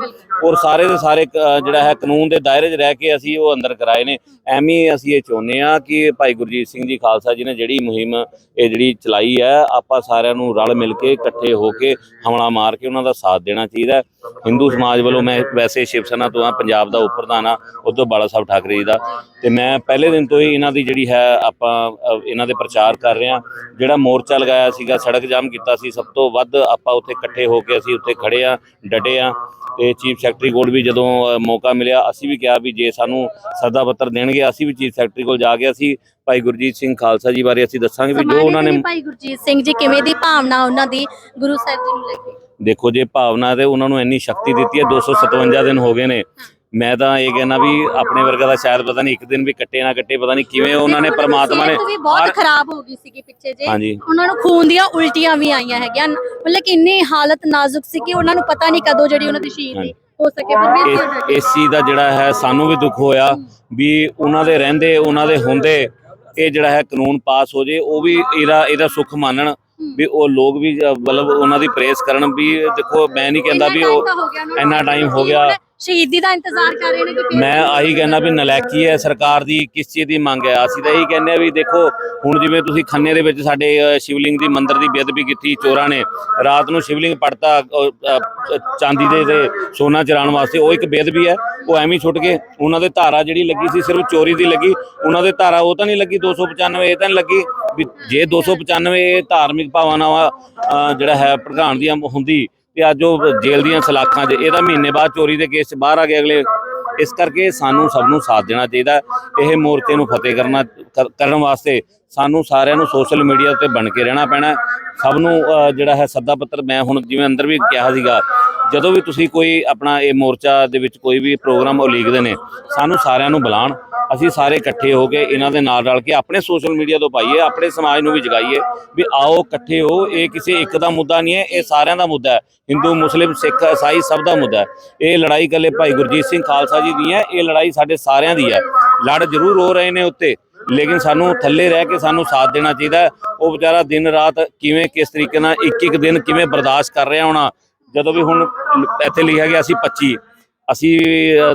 ਔਰ ਸਾਰੇ ਦੇ ਸਾਰੇ ਕ- ਜਿਹੜਾ ਹੈ ਕਾਨੂੰਨ ਦੇ ਦਾਇਰੇ 'ਚ ਰਹਿ ਕੇ ਅਸੀਂ ਉਹ ਅੰਦਰ ਕਰਾਏ ਨੇ। ਐਵੇਂ ਅਸੀਂ ਇਹ ਚਾਹੁੰਦੇ ਆ ਕਿ ਭਾਈ ਗੁਰਜੀਤ ਸਿੰਘ ਜੀ ਖਾਲਸਾ ਜੀ ਨੇ ਜਿਹੜੀ ਮੁਹਿੰਮ ਇਹ ਜਿਹੜੀ ਚਲਾਈ ਹੈ, ਆਪਾਂ ਸਾਰਿਆਂ ਨੂੰ ਰਲ ਮਿਲ ਕੇ ਇਕੱਠੇ ਹੋ ਕੇ ਹਮਲਾ ਮਾਰ ਕੇ ਉਹਨਾਂ ਦਾ ਸਾਥ ਦੇਣਾ ਚਾਹੀਦਾ ਹਿੰਦੂ ਸਮਾਜ ਵੱਲੋਂ ਮੈਂ ਵੈਸੇ ਸ਼ਿਵ ਸੈਨਾ ਤੋਂ ਆ ਪੰਜਾਬ ਦਾ ਉਪ ਪ੍ਰਧਾਨ ਆ ਉਦੋਂ ਬਾਲਾ ਸਾਹਿਬ ਠਾਕਰੇ ਜੀ ਦਾ। ਤੇ ਮੈਂ ਪਹਿਲੇ ਦਿਨ ਤੋਂ ਹੀ ਇਹਨਾਂ ਦੀ ਜਿਹੜੀ ਹੈ ਆਪਾਂ ਅ, ਇਹਨਾਂ ਦੇ ਪ੍ਰਚਾਰ ਕਰ ਰਹੇ ਆ ਜਿਹੜਾ ਮੋਰਚਾ ਲਗਾਇਆ ਸੀਗਾ ਸੜਕ ਜਾਮ ਕੀਤਾ ਸੀ ਸਭ ਤੋਂ ਵੱਧ ਆਪਾਂ ਉੱਥੇ ਇਕੱਠੇ ਹੋ ਕੇ ਅਸੀਂ ਉੱਥੇ ਖੜੇ ਆ ਡਟੇ ਆ ਤੇ ਚੀਫ ਸੈਕਟਰੀ ਕੋਲ ਵੀ ਜਦੋਂ ਮੌਕਾ ਮਿਲਿਆ ਅਸੀਂ ਵੀ ਕਿਹਾ ਵੀ ਜੇ ਸਾਨੂੰ ਸੱਦਾ ਪੱਤਰ ਦੇਣਗੇ ਅਸੀਂ ਵੀ ਚੀਫ ਸੈਕਟਰੀ ਕੋਲ ਜਾ ਕੇ ਅਸੀਂ ਭਾਈ ਗੁਰਜੀਤ ਸਿੰਘ ਖਾਲਸਾ ਜੀ ਬਾਰੇ ਅਸੀਂ ਦੱਸਾਂਗੇ ਵੀ ਜੋ ਉਹਨਾਂ ਨੇ ਭਾਈ ਗੁਰਜੀਤ ਸਿੰਘ ਜੀ ਕਿਵੇਂ ਦੀ ਭਾਵਨਾ ਉਹਨਾਂ ਦੀ ਗੁਰੂ ਸਾਹਿਬ ਜੀ ਨੂੰ ਲੈ ਕੇ? ਦੇਖੋ ਜੇ ਭਾਵਨਾ ਤੇ ਉਹਨਾਂ ਨੂੰ ਇੰਨੀ ਸ਼ਕਤੀ ਦਿੱਤੀ ਹੈ 257 ਦਿਨ ਹੋ ਗਏ ਨੇ। ਮੈਂ ਤਾਂ ਇਹ ਕਹਿਣਾ ਵੀ ਆਪਣੇ ਵਰਗਾ ਦਾ ਸ਼ਾਇਦ ਪਤਾ ਨਹੀਂ ਇੱਕ ਦਿਨ ਵੀ ਕੱਟੇ ਨਾ ਕੱਟੇ ਪਤਾ ਨਹੀਂ ਕਿਵੇਂ ਉਹਨਾਂ ਨੇ ਪਰਮਾਤਮਾ ਨੇ ਵੀ ਬਹੁਤ ਖਰਾਬ ਹੋ ਗਈ ਸੀਗੀ ਪਿੱਛੇ ਜੇ ਹਾਂਜੀ। ਉਹਨਾਂ ਨੂੰ ਖੂਨ ਦੀਆਂ ਉਲਟੀਆਂ ਵੀ ਆਈਆਂ ਹੈਗੀਆਂ। ਮਤਲਬ ਕਿ ਇੰਨੀ ਹਾਲਤ ਨਾਜ਼ੁਕ ਸੀ ਕਿ ਉਹਨਾਂ ਨੂੰ ਪਤਾ ਨਹੀਂ ਕਦੋਂ ਜਿਹੜੀ ਉਹਨਾਂ ਦੀ ਸ਼ਹੀਦੀ ਹੋ ਸਕੇ ਪਰ ਵੀ ਇਸ ਇਸ ਚੀਜ਼ ਦਾ ਜਿਹੜਾ ਹੈ ਸਾਨੂੰ ਵੀ ਦੁੱਖ ਹੋਇਆ ਵੀ ਉਹਨਾਂ ਦੇ ਰਹਿੰਦੇ ਉਹਨਾਂ ਦੇ ਹੁੰਦੇ ਇਹ ਜਿਹੜਾ ਹੈ ਕਾਨੂੰਨ ਪਾਸ ਹੋ ਜੇ ਉਹ ਵੀ ਇਹਦਾ ਇਹਦਾ ਸੁੱਖ ਮੰਨਣ ਵੀ ਉਹ ਲੋਕ ਵੀ ਅ, ਮਤਲਬ ਉਹਨਾਂ ਦੀ ਪ੍ਰੇਸ ਕਰਨ ਵੀ ਦੇਖੋ ਮੈਂ ਨਹੀਂ ਕਹਿੰਦਾ ਵੀ ਉਹ ਇੰਨਾ ਟਾਈਮ ਹੋ ਗਿਆ। ਸ਼ਹੀਦੀ ਦਾ ਇੰਤਜ਼ਾਰ ਕਰ ਰਹੇ ਨੇ ਕਿ ਮੈਂ ਆਹੀ ਕਹਿੰਦਾ ਵੀ ਨਲਾਇਕੀ ਹੈ ਸਰਕਾਰ ਦੀ ਕਿਸ ਚੀਜ਼ ਦੀ ਮੰਗ ਹੈ। ਅਸੀਂ ਤਾਂ ਇਹੀ ਕਹਿੰਦੇ ਆ ਵੀ ਦੇਖੋ ਹੁਣ ਜਿਵੇਂ ਤੁਸੀਂ ਖੰਨੇ ਦੇ ਵਿੱਚ ਸਾਡੇ ਸ਼ਿਵਲਿੰਗ ਦੀ ਮੰਦਿਰ ਦੀ ਬੇਅਦਬੀ ਕੀਤੀ ਚੋਰਾਂ ਨੇ ਰਾਤ ਨੂੰ ਸ਼ਿਵਲਿੰਗ ਪੜਤਾ ਚਾਂਦੀ ਦੇ ਤੇ ਸੋਨਾ ਚਰਾਉਣ ਵਾਸਤੇ ਉਹ ਇੱਕ ਬੇਅਦਬੀ ਹੈ ਉਹ ਐਵੇਂ ਛੁੱਟ ਗਏ ਉਹਨਾਂ ਦੇ ਧਾਰਾ ਜਿਹੜੀ ਲੱਗੀ ਸੀ ਸਿਰਫ ਚੋਰੀ ਦੀ ਲੱਗੀ ਉਹਨਾਂ ਦੇ ਧਾਰਾ ਉਹ ਤਾਂ ਨਹੀਂ ਲੱਗੀ 295 ਇਹ ਤਾਂ ਨਹੀਂ ਲੱਗੀ ਵੀ ਜੇ 295 ਇਹ ਧਾਰਮਿਕ ਭਾਵਨਾ ਅ, ਜਿਹੜਾ ਹੈ ਪ੍ਰਧਾਨ ਦੀ ਹੁੰਦੀ ਤੇ ਅੱਜ ਉਹ ਜੇਲ੍ਹ ਦੀਆਂ ਸਲਾਖਾਂ 'ਚ ਇਹਦਾ ਮਹੀਨੇ ਬਾਅਦ ਚੋਰੀ ਦੇ ਕੇਸ 'ਚ ਬਾਹਰ ਆ ਗਏ ਅਗਲੇ। ਇਸ ਕਰਕੇ ਸਾਨੂੰ ਸਭ ਨੂੰ ਸਾਥ ਦੇਣਾ ਚਾਹੀਦਾ ਇਹ ਮੋਰਚੇ ਨੂੰ ਫਤਿਹ ਕਰਨਾ ਕਰਨ ਵਾਸਤੇ ਸਾਨੂੰ ਸਾਰਿਆਂ ਨੂੰ ਸੋਸ਼ਲ ਮੀਡੀਆ ਉੱਤੇ ਬਣ ਕੇ ਰਹਿਣਾ ਪੈਣਾ। ਸਭ ਨੂੰ ਜਿਹੜਾ ਹੈ ਸੱਦਾ ਪੱਤਰ ਮੈਂ ਹੁਣ ਜਿਵੇਂ ਅੰਦਰ ਵੀ ਕਿਹਾ ਸੀਗਾ, ਜਦੋਂ ਵੀ ਤੁਸੀਂ ਕੋਈ ਆਪਣਾ ਇਹ ਮੋਰਚਾ ਦੇ ਵਿੱਚ ਕੋਈ ਵੀ ਪ੍ਰੋਗਰਾਮ ਉਲੀਕਦੇ ਨੇ, ਸਾਨੂੰ ਸਾਰਿਆਂ ਨੂੰ ਬੁਲਾਣ ਅਸੀਂ ਸਾਰੇ ਇਕੱਠੇ ਹੋ ਕੇ ਇਹਨਾਂ ਦੇ ਨਾਲ ਰਲ ਕੇ ਆਪਣੇ ਸੋਸ਼ਲ ਮੀਡੀਆ ਤੋਂ ਪਾਈਏ, ਆਪਣੇ ਸਮਾਜ ਨੂੰ ਵੀ ਜਗਾਈਏ ਵੀ ਆਓ, ਇਕੱਠੇ ਹੋ। ਇਹ ਕਿਸੇ ਇੱਕ ਦਾ ਮੁੱਦਾ ਨਹੀਂ ਹੈ, ਇਹ ਸਾਰਿਆਂ ਦਾ ਮੁੱਦਾ ਹੈ। ਹਿੰਦੂ, ਮੁਸਲਿਮ, ਸਿੱਖ, ਇਸਾਈ ਸਭ ਦਾ ਮੁੱਦਾ ਹੈ। ਇਹ ਲੜਾਈ ਇਕੱਲੇ ਭਾਈ ਗੁਰਜੀਤ ਸਿੰਘ ਖਾਲਸਾ ਜੀ ਦੀ ਹੈ, ਇਹ ਲੜਾਈ ਸਾਡੇ ਸਾਰਿਆਂ ਦੀ ਹੈ। ਲੜ ਜ਼ਰੂਰ ਹੋ ਰਹੇ ਨੇ ਉੱਤੇ। ਲੇਕਿਨ ਸਾਨੂੰ ਥੱਲੇ ਰਹਿ ਕੇ ਸਾਨੂੰ ਸਾਥ ਦੇਣਾ ਚਾਹੀਦਾ ਉਹ ਵਿਚਾਰਾ ਦਿਨ ਰਾਤ ਕਿਵੇਂ, ਕਿਸ ਤਰੀਕੇ ਨਾਲ ਇੱਕ ਇੱਕ ਦਿਨ ਕਿਵੇਂ ਬਰਦਾਸ਼ਤ ਕਰ ਰਿਹਾ ਹੋਣਾ, ਜਦੋਂ ਵੀ ਹੁਣ ਇੱਥੇ ਲਿਖਿਆ ਗਿਆ ਅਸੀਂ 25 ਅਸੀਂ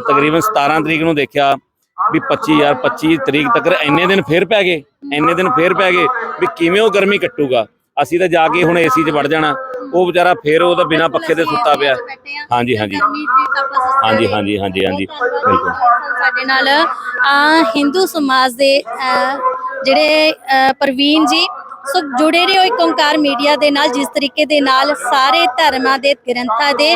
ਤਕਰੀਬਨ 17 ਤਰੀਕ ਨੂੰ ਦੇਖਿਆ ਵੀ 25 ਯਾਰ 25 ਤਰੀਕ ਤੱਕ ਇੰਨੇ ਦਿਨ ਫੇਰ ਪੈ ਗਏ, ਇੰਨੇ ਦਿਨ ਫੇਰ ਪੈ ਗਏ ਵੀ ਕਿਵੇਂ ਉਹ ਗਰਮੀ ਕੱਟੂਗਾ। ਅਸੀਂ ਤਾਂ ਜਾ ਕੇ ਹੁਣ ਏਸੀ 'ਚ ਵੜ ਜਾਣਾ। ਉਹ ਵਿਚਾਰਾ ਫੇਰ ਉਹਦਾ ਬਿਨਾ ਪੱਖੇ ਦੇ ਸੁੱਤਾ ਪਿਆ। ਹਾਂਜੀ ਹਾਂਜੀ। ਹਾਂਜੀ ਹਾਂਜੀ ਹਾਂਜੀ ਹਾਂਜੀ ਬਿਲਕੁਲ। ਸਾਡੇ ਨਾਲ। ਹਿੰਦੂ ਸਮਾਜ ਦੇ ਜਿਹੜੇ ਪ੍ਰਵੀਨ ਜੀ ਸੋ ਜੁੜੇ ਰਹੋ ਇੱਕ ਓੰਕਾਰ ਮੀਡੀਆ ਦੇ ਨਾਲ ਜਿਸ ਤਰੀਕੇ ਦੇ ਨਾਲ ਸਾਰੇ ਧਰਮਾਂ ਦੇ ਗ੍ਰੰਥਾਂ ਦੇ